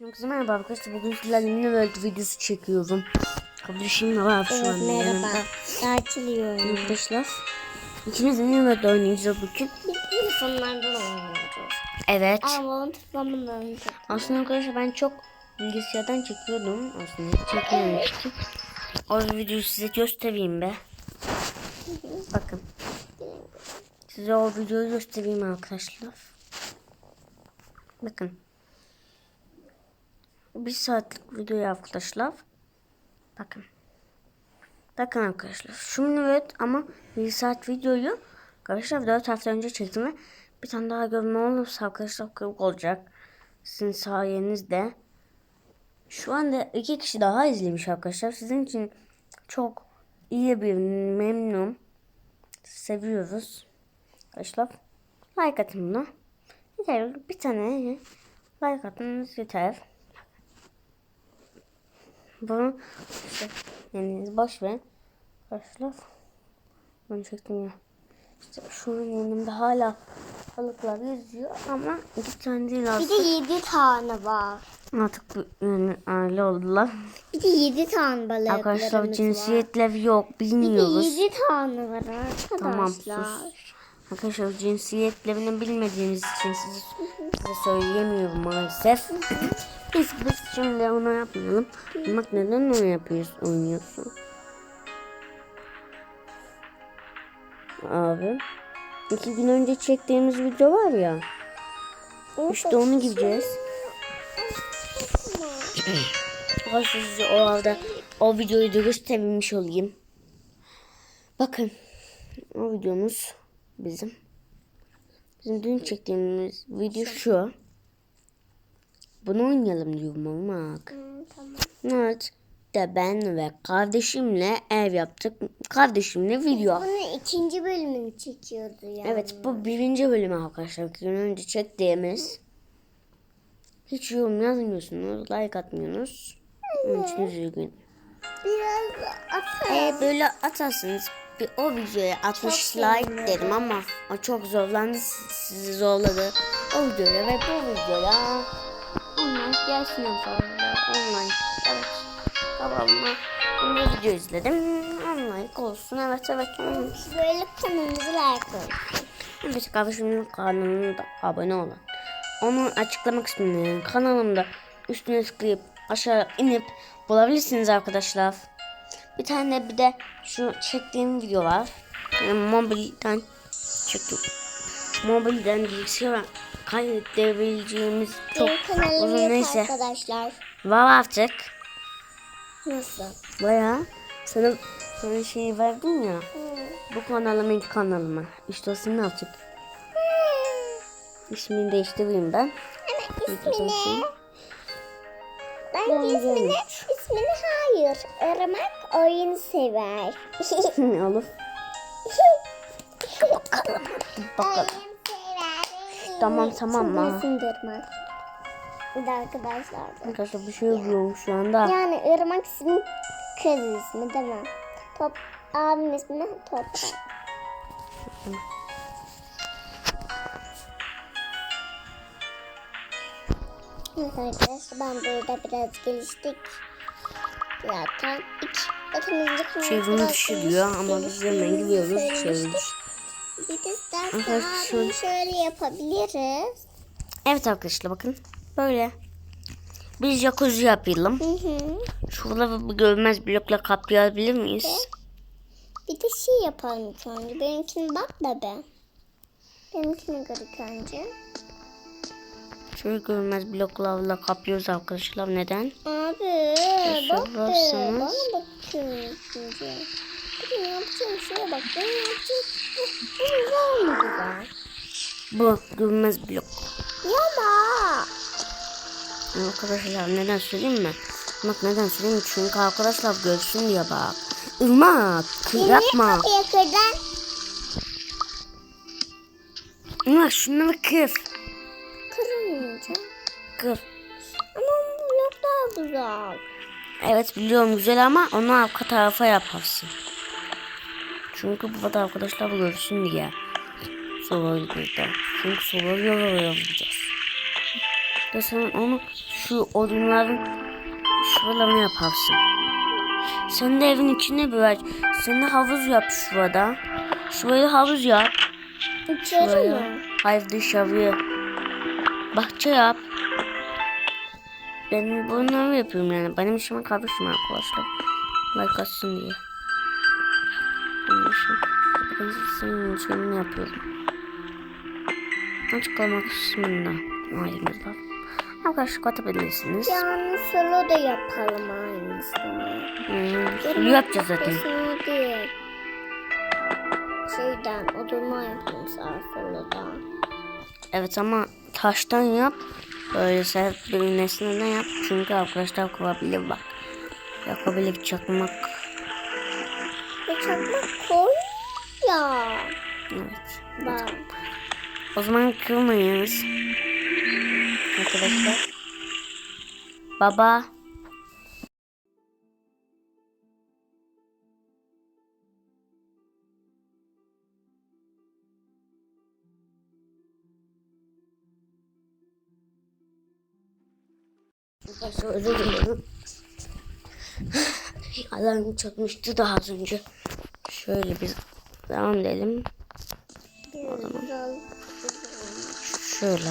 Herkese merhaba arkadaşlar. Bugün sizlerle yeni böyle videosu çekiyorum. Kardeşim de var şu Evet an merhaba. yanımda. Tartılıyorum. Arkadaşlar. İkimiz yeni böyle oynayacağız bugün. Telefonlardan oynuyoruz. Evet. Ama çok. Aslında arkadaşlar ben çok bilgisayardan çekiyordum. Aslında hiç çekmemiştim. O videoyu size göstereyim be. Bakın. Size o videoyu göstereyim arkadaşlar. Bakın. Bir saatlik video arkadaşlar. Bakın. Bakın arkadaşlar. Şimdi evet ama bir saat videoyu arkadaşlar 4 hafta önce çektim ve bir tane daha görme olursa arkadaşlar kırık olacak. Sizin sayenizde. Şu anda iki kişi daha izlemiş arkadaşlar. Sizin için çok iyi bir memnun. Seviyoruz. Arkadaşlar like atın buna. Yeter bir tane like atmanız yeter. Bunu işte yani boş ver. Arkadaşlar bunu çektim ya. İşte şu an yanımda hala balıklar yüzüyor ama iki tane değil Bir artık. de yedi tane var. Artık yani aile oldular. Bir de yedi tane balıklarımız Arkadaşlar cinsiyetleri yok Bir de bilmiyoruz. yedi tane var arkadaşlar. Tamam sus. Arkadaşlar cinsiyetlerini bilmediğimiz için size, size söyleyemiyorum maalesef. biz, biz şimdi onu yapmayalım. Bak neden onu yapıyorsun, oynuyorsun? Abi. iki gün önce çektiğimiz video var ya. İşte onu gideceğiz. Arkadaşlar size o arada o videoyu da göstermiş olayım. Bakın. O videomuz bizim. Bizim dün çektiğimiz video şu. Bunu oynayalım diyorum olmak. Hı, tamam. Evet. De ben ve kardeşimle ev yaptık. Kardeşimle video. Bunun ikinci bölümünü çekiyordu yani. Evet bu birinci bölüm arkadaşlar. İki gün önce çektiğimiz. Hiç yorum yazmıyorsunuz. Like atmıyorsunuz. Onun için üzgün. Biraz atar. Eğer böyle atarsınız bir o videoya 60 like dedim ama o çok zorlandı sizi zorladı. O videoya ve bu videoya gelsin fazla online. Evet. Kanalıma şimdi video izledim. Online olsun. Evet evet. Böyle kanalımızı like koyun. evet kardeşimin kanalına da abone olun. Onu açıklama kısmında kanalımda üstüne tıklayıp aşağı inip bulabilirsiniz arkadaşlar. Bir tane bir de şu çektiğim video var. Yani mobilden çektim. Mobilden bilgisayara kaydedebileceğimiz çok uzun neyse. arkadaşlar. Var artık. Nasıl? Baya sana sana şey verdim ya. Bu kanalım ilk kanalıma. İşte o senin artık. İsmini değiştireyim ben. Ama ismini... Ben ismini, ismini hayır. Irmak oyun sever. Olur. Bakalım. Bakalım. Tamam, tamam, Şimdi de Irmak. Bir de arkadaşlar. da. Arkadaşlar bir şey yazıyorum şu anda. Yani Irmak ismi kız ismi değil mi? Top, abim ismi Toprak. Evet arkadaşlar ben burada biraz geliştik. Zaten önce kanalımız Çevrimi biraz düşürüyor ama biz hemen gidiyoruz söylemiştik. Bir de istersen Arkadaşlar- abim şöyle yapabiliriz. Evet arkadaşlar bakın. Böyle. Biz jacuzzi yapalım. Hı hı. Şuraları bir görmez blokla kaplayabilir miyiz? Bir de şey yapalım ilk önce. Benimkine bak da be. Benimkine gör ilk önce. Şöyle görmez bloklarla kaplıyoruz arkadaşlar. Neden? Abi bak be. Bana bakıyorsun şimdi. Ne yapacağım şuraya bak. Ben yapacağım. Bu güzel? Bu görmez blok. Yama. Arkadaşlar neden söyleyeyim mi? Bak neden söyleyeyim mi? Çünkü arkadaşlar görsün diye bak. Irmak yapma. Irmak şunları kır. Kırılmayacak. Kır. Ama bu blok daha güzel. Evet biliyorum güzel ama onu arka tarafa yaparsın. Çünkü burada arkadaşlar görsün diye. Burada. Çünkü soruyu yazacağız. Ve sen onu şu odunların şuralarını yaparsın. Sen de evin içine bir Sen de havuz yap şurada. Şuraya havuz yap. İçeri mi? Hayır dışarıya. Bahçe yap. Ben bunları yapıyorum yani. Benim işime karışma arkadaşlar. Like atsın diye. Ben senin işini yapıyorum. Açıklama kısmında. Mailimiz var. Arkadaşlar katabilirsiniz. Yani solo da yapalım aynısını. Hmm, yapacağız zaten. Değil. Şeyden, odunma yapayım sağ solodan. Evet ama taştan yap. Böyle sert bir nesneden yap. Çünkü arkadaşlar kurabilir bak. Yakabilir çakmak. Evet. Bak. O zaman kırmayız. Arkadaşlar. Baba. Arkadaşlar özür dilerim. Alarm çakmıştı daha az önce. Şöyle bir devam edelim. Şöyle.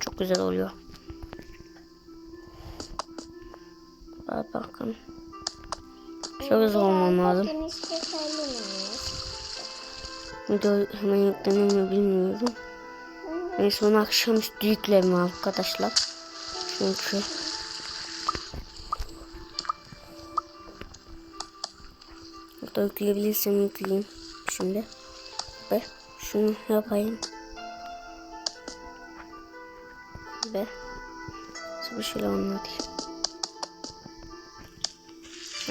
Çok güzel oluyor. Bak bakın. Çok güzel olmam lazım. Video hemen yüklenir mi bilmiyorum. Neyse onu akşamüstü yüklerim arkadaşlar. Çünkü Burada yükleyebilirsem yükleyeyim şimdi. Ve şunu yapayım. Ve size bir şeyler anlatayım.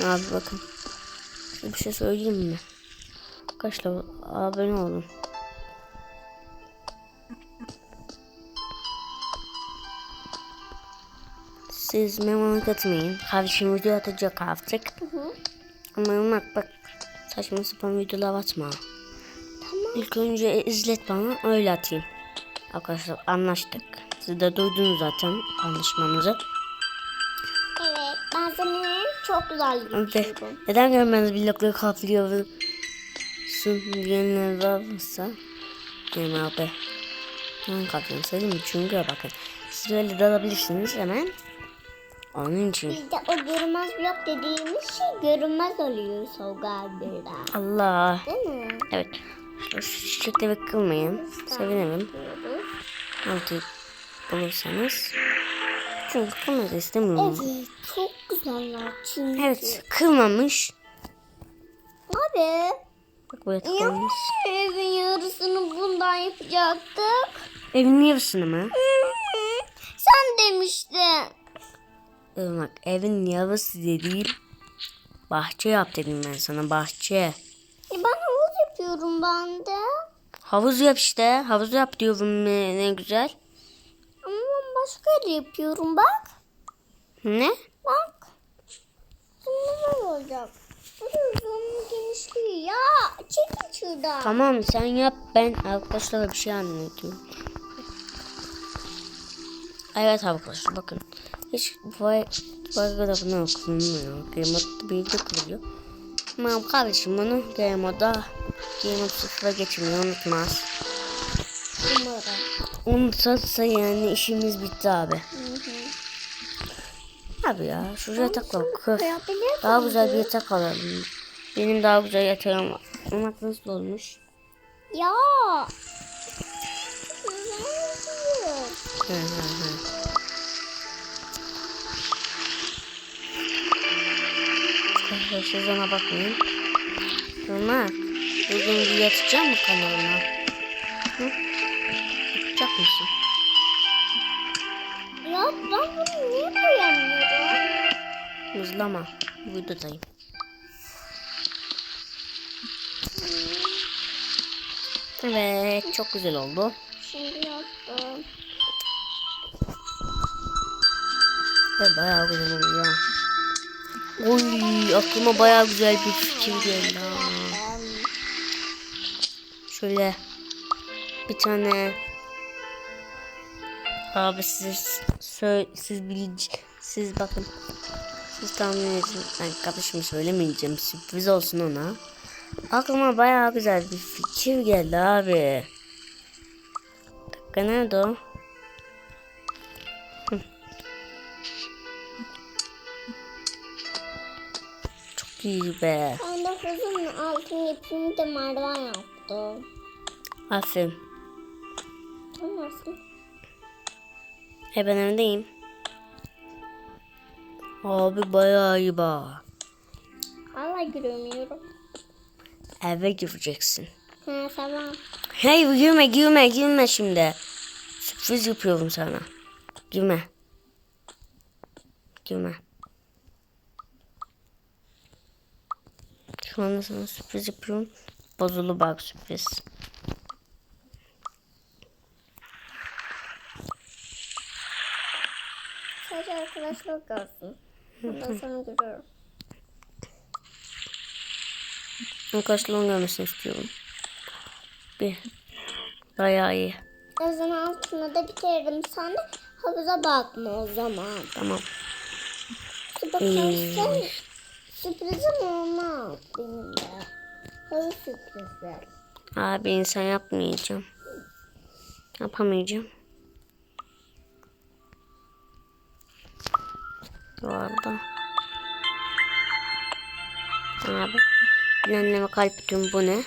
Abi bakın. Size bir şey söyleyeyim mi? Arkadaşlar abone olun. Siz merak etmeyin. Kardeşim video atacak artık. Ama bak bak saçma sapan videolar atma. İlk önce izlet bana öyle atayım. Arkadaşlar anlaştık. Siz de duydunuz zaten anlaşmamızı. Evet. Malzemeleri çok güzel Ve yapıyorum. neden görmeniz blokları kaplıyorsun diyenler varsa Benim abi. Ben kapıyorum söyleyeyim mi? Çünkü bakın siz böyle dalabilirsiniz hemen. Onun için. Bizde o görünmez blok dediğimiz şey görünmez oluyor soğuğa birden. Allah. Değil mi? Evet. Çiçekleri kırmayın. Sevinirim. Altı bulursanız. Çünkü kırmızı istemiyorum. Evet. Çok güzeller çünkü. Evet. Kırmamış. Abi. Bak Niye tıklamış. evin yarısını bundan yapacaktık? Evin yarısını mı? Sen demiştin. Irmak evin yarısı dediğim bahçe yap dedim ben sana bahçe. E ben yapıyorum ben de. Havuz yap işte. Havuz yap diyorum ne, ne güzel. Ama ben başka yerde yapıyorum bak. Ne? Bak. Şimdi böyle olacak. Burası onun genişliği ya. Çekil şuradan. Tamam sen yap ben arkadaşlara bir şey anlatıyorum. Evet arkadaşlar bakın. Hiç bu ay bu ay kadar bunu okunmuyor. Game Mode'da birlikte kuruluyor. Ama kardeşim bunu Game Mode'da Game Mode sıfıra geçmeyi unutmaz. Umarım. Unutsa yani işimiz bitti abi. Hı hı. Abi ya şu yatakla Daha güzel bir yatak alalım. Benim daha güzel yatağım var. Ama nasıl olmuş? Ya. Hı hı hı. Arkadaşlar siz ona bakmayın. Ömer, bugün bir yatacak mı kanalına? Hı? Yatacak mısın? Ya ben bunu niye koyamıyorum? Hızlama. Videodayım. Evet, çok güzel oldu. Şimdi yaptım. Ve bayağı güzel oldu ya. Oy, aklıma bayağı güzel bir fikir geldi. Şöyle bir tane Abi siz söyle siz bilinç siz bakın siz tahmin edin. Ben kardeşim söylemeyeceğim sürpriz olsun ona. Aklıma bayağı güzel bir fikir geldi abi. Dakika nerede o? Çok iyi be. Ben de hızın altın ipini de merdiven yaptım. Aferin. Sen nasıl? E ben öndeyim. Abi bayağı iyi bak. Hala göremiyorum. Eve gireceksin. Ha tamam. Hey girme girme girme şimdi. Sürpriz yapıyorum sana. Girme. Girme. Şu anda sana sürpriz yapıyorum. Bozulu bak sürpriz. Sadece arkadaşlar görsün. Ondan sonra görüyorum. Arkadaşlarım görmesini istiyorum. Bir. Bayağı iyi. Yazın altına da bitiririm. Sen de havuza bakma o zaman. Tamam. Su bakarsan sürprizim olmaz benim de. Sürprizi. Abi insan yapmayacağım. Yapamayacağım. Bu arada. Abi. Anneme kalp atıyorum bu ne?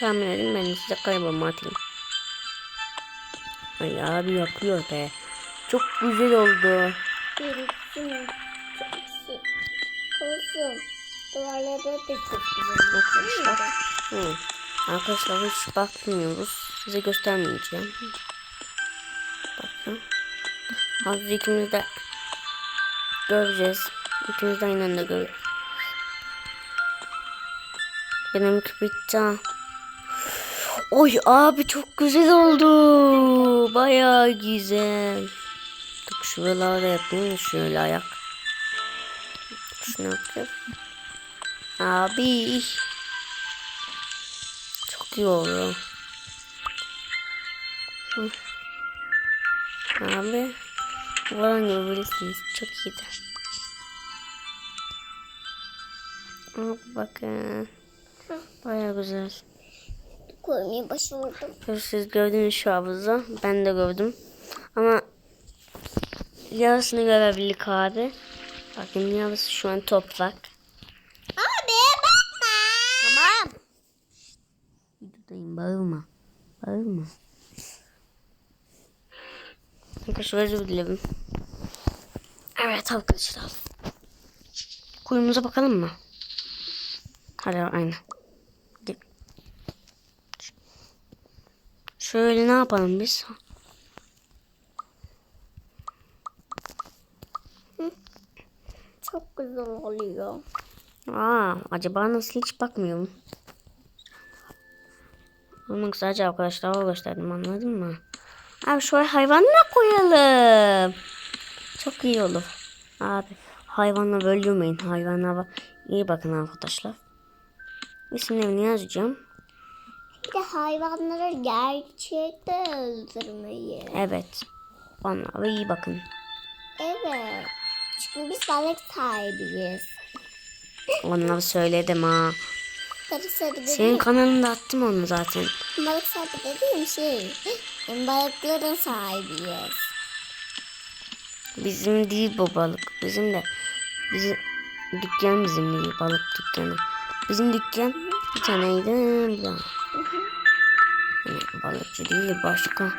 Tahmin edin ben size kalbimi atayım. Ay abi yapıyor be. Çok güzel oldu. Biriksin. Duvarlarda da çok güzel. Arkadaşlar. Hı. Arkadaşlar hiç bakmıyoruz. Size göstermeyeceğim. Bakın. Az ikimiz de göreceğiz. İkimiz de aynı anda göreceğiz. Benimki bitti. Oy abi çok güzel oldu. Bayağı güzel. Tık şuralarda yapayım. Şöyle ayak. Şunu yapacağız. Abi. Çok iyi oldu. Hı. Abi. Buradan görebilirsiniz. Çok iyiydi. Bakın. Baya güzel. Koymayı başardım. Siz gördünüz şu havuzu. Ben de gördüm. Ama yarısını görebildik abi. Bakın yarısı şu an toprak. Abi bakma. Tamam. Videodayım bağırma. Bağırma. Arkadaşlar özür dilerim. Evet arkadaşlar. Kuyumuza bakalım mı? Hadi aynı. Gel. Şöyle ne yapalım biz? Çok güzel oluyor. Aa, acaba nasıl hiç bakmıyorum. Onu sadece arkadaşlara gösterdim anladın mı? Abi şuraya hayvanla koyalım. Çok iyi olur. Abi hayvanla böldürmeyin. Hayvanlara iyi bakın arkadaşlar. İsimlerini yazacağım. Bir de hayvanları gerçekte öldürmeyi. Evet. Onlara iyi bakın. Evet. Çünkü biz balık sahibiyiz. Onları söyledim ha. Sarı sarı Senin kanalında attım onu zaten. balık sahibi dediğim şey. Balıkların sahibiyiz. Bizim değil bu balık. Bizim de bizim dükkan bizim değil balık dükkanı. Bizim dükkan bir taneydi. Bir tane. Yani balıkçı değil başka.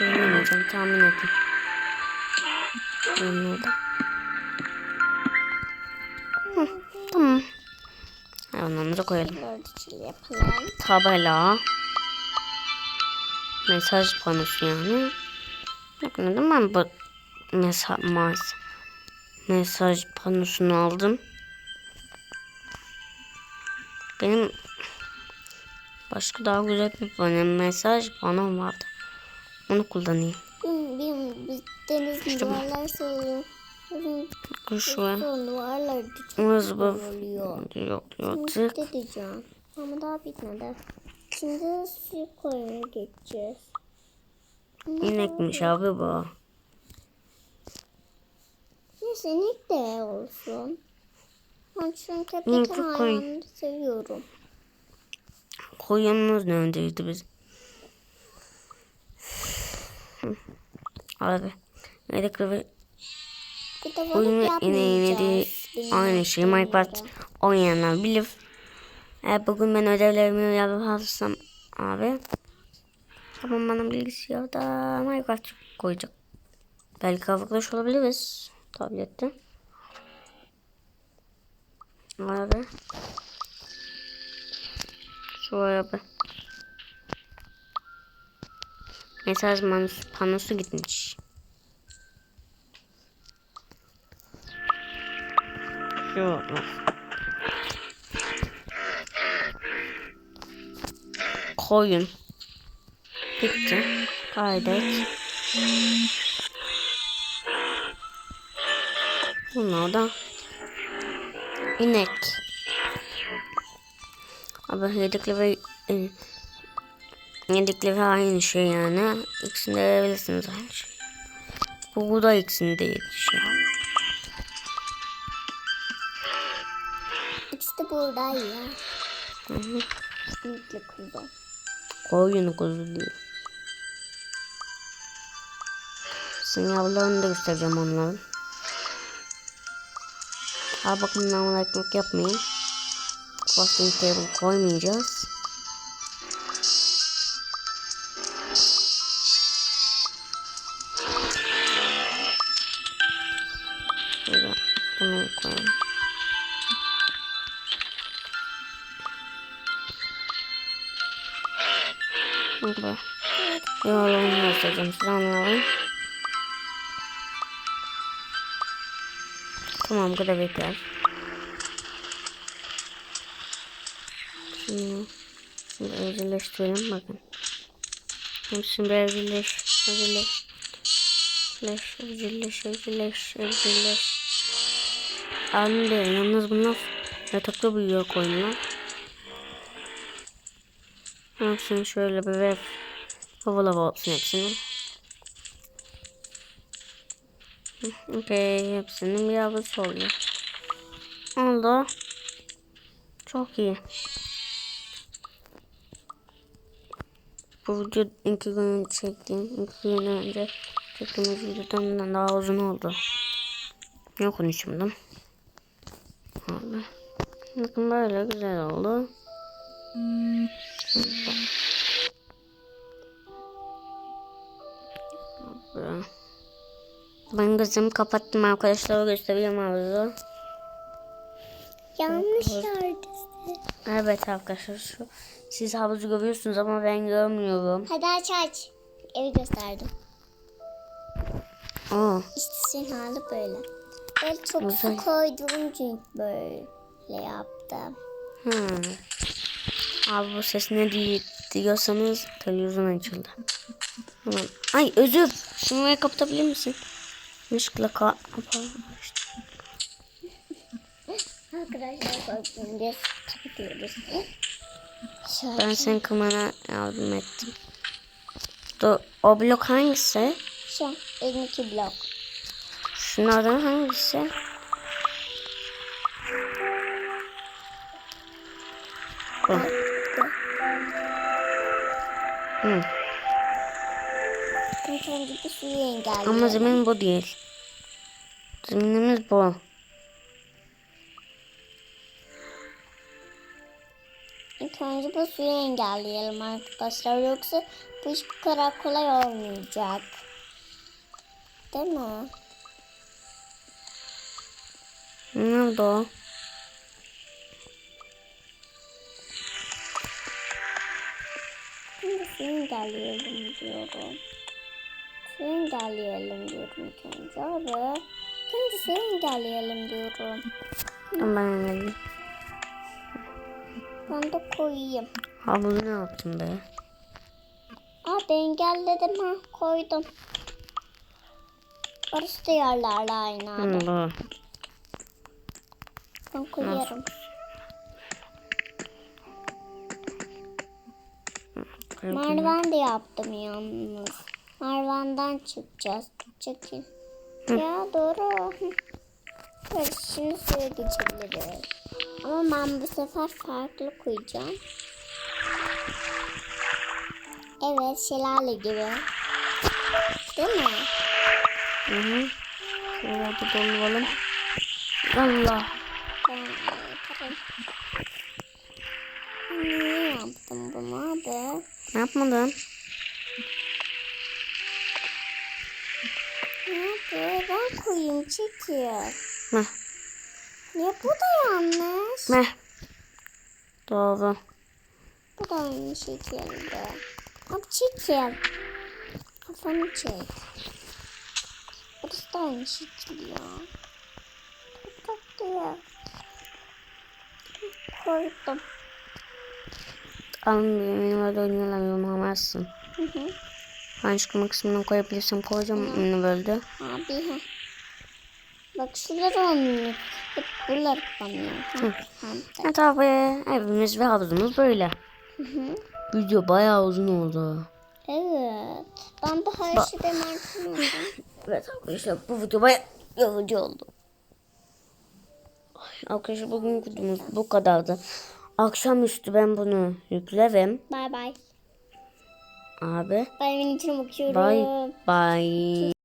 Bilmeyeceğim tahmin edin. Hı, tamam. Hayvanlarımıza koyalım. Tabela. Mesaj panosu yani. Bakın neden ben bu mesaj, mesaj panosunu aldım. Benim başka daha güzel bir pano, mesaj panom vardı. Onu kullanayım. Benim biz denizin duvarlar soruyor. Son duvarlar Orası bu. Yok yok. Diyeceğim? Ama daha bitmedi. Şimdi su koymaya geçeceğiz. İnekmiş abi bu. Neyse inek de olsun. Ben çünkü koyun. hayvanları seviyorum. Koyunumuz ne öndeydi biz? Abi. Yedekli ve Yapmayacağız. Benim aynı şey. Minecraft oynayanlar bilir. Eğer bugün ben ödevlerimi yaparsam abi. Tamam bana bilgisayarda Minecraft koyacak. Belki arkadaş olabiliriz. Tablette. Abi. Şuraya bir. Mesaj panosu gitmiş. Şu. Koyun. Bitti. Kaydet. Bunlar da inek. Abi yedikli ve e, yedikli ve aynı şey yani. İkisini de verebilirsiniz aynı şey. Bu da ikisini de yedi şey. İkisi de burada ya. Mutlu kuzu. Koyun kuzu değil. Sinyallarını da göstereceğim onların. Al bakın namına ekmek yapmayın. Crafting table koymayacağız. Şöyle bunu koyalım. Burada. Yolunu göstereceğim size anlayalım. Tamam kadar bekler. Şimdi, şimdi evcilleştirelim bakın. Hepsini evcilleş. Evcilleş, evcilleş, evcilleş, evcilleş. Alın diyor. Yalnız bunlar yatakta büyüyor koyunlar. Hepsini şöyle bir ver. Hava lava olsun hepsini. Okey hepsinin bir yavrusu oluyor. Oldu. Çok iyi. Bu video iki gün önce çektiğim, iki gün önce çektiğimiz videodan daha uzun oldu. Ne konuşumdum? Bakın böyle güzel oldu. Abi. Ben gözümü kapattım arkadaşlar göstereyim havuzu. Yanlış yerdesin. Evet arkadaşlar şu siz havuzu görüyorsunuz ama ben görmüyorum. Hadi aç aç. Evi gösterdim. Aa, İşte senin hali böyle. Ben çok Güzel. su koydum çünkü böyle yaptım. hmm. Abi bu ses ne diye diyorsanız televizyon açıldı. Tamam. Ay özür. Şunu kapatabilir misin? Yanlışlıkla ka kapalı. Arkadaşlar korkmayın biz kapatıyoruz. Ben senin kımana yardım ettim. Dur, o blok hangisi? Şu 52 blok. Şunlardan hangisi? Bu. Hı. Bir suyu engelleyelim. Ama zemin bu değil. Zeminimiz bu. İlk önce bu suyu engelleyelim arkadaşlar. Yoksa bu iş bu kadar kolay olmayacak. Değil mi? Nerede o? Şimdi suyu engelleyelim diyorum. Suyu engelleyelim diyorum ilk önce abi. Şimdi suyu engelleyelim diyorum. Tamam ben de koyayım. Havuzu ne yaptın be? Abi engelledim ha koydum. Orası da yerlerle aynı abi. Bu. Ben koyarım. Merdiven de yaptım yalnız. Mervan'dan çıkacağız. Çekil. Ya doğru. Evet şimdi suya geçebiliriz. Ama ben bu sefer farklı koyacağım. Evet şelale gibi. Değil mi? Hı hı. Şöyle bir dolduralım. Allah. Ben yaparım. Niye yaptım bunu abi? Ne yapmadın? Koyayım çekiyor. Heh. Niye bu da yanlış? Meh. Doğru. Bu da aynı şekilde. Abi çekil. Kafanı çek. Burası da aynı şekil ya. Çok tatlı ya. Koydum. Alın benim öyle oynayalım yorumlamazsın. Hı hı. Ben çıkma kısmına koyabilirsem koyacağım ünlü böldü. Abi ha. Bak şuraları olmuyor. Hep. Ha, tamam. Evet abi evimiz ve havuzumuz böyle. Hı hı. Video bayağı uzun oldu. Evet. Ben bu her şeyden artırmadım. Evet arkadaşlar bu video bayağı yorucu oldu. Ay, Arkadaşlar bugün videomuz bu kadardı. Akşamüstü ben bunu yüklerim. Bay bay. Abi Ben evin içine bakıyorum. bye bye.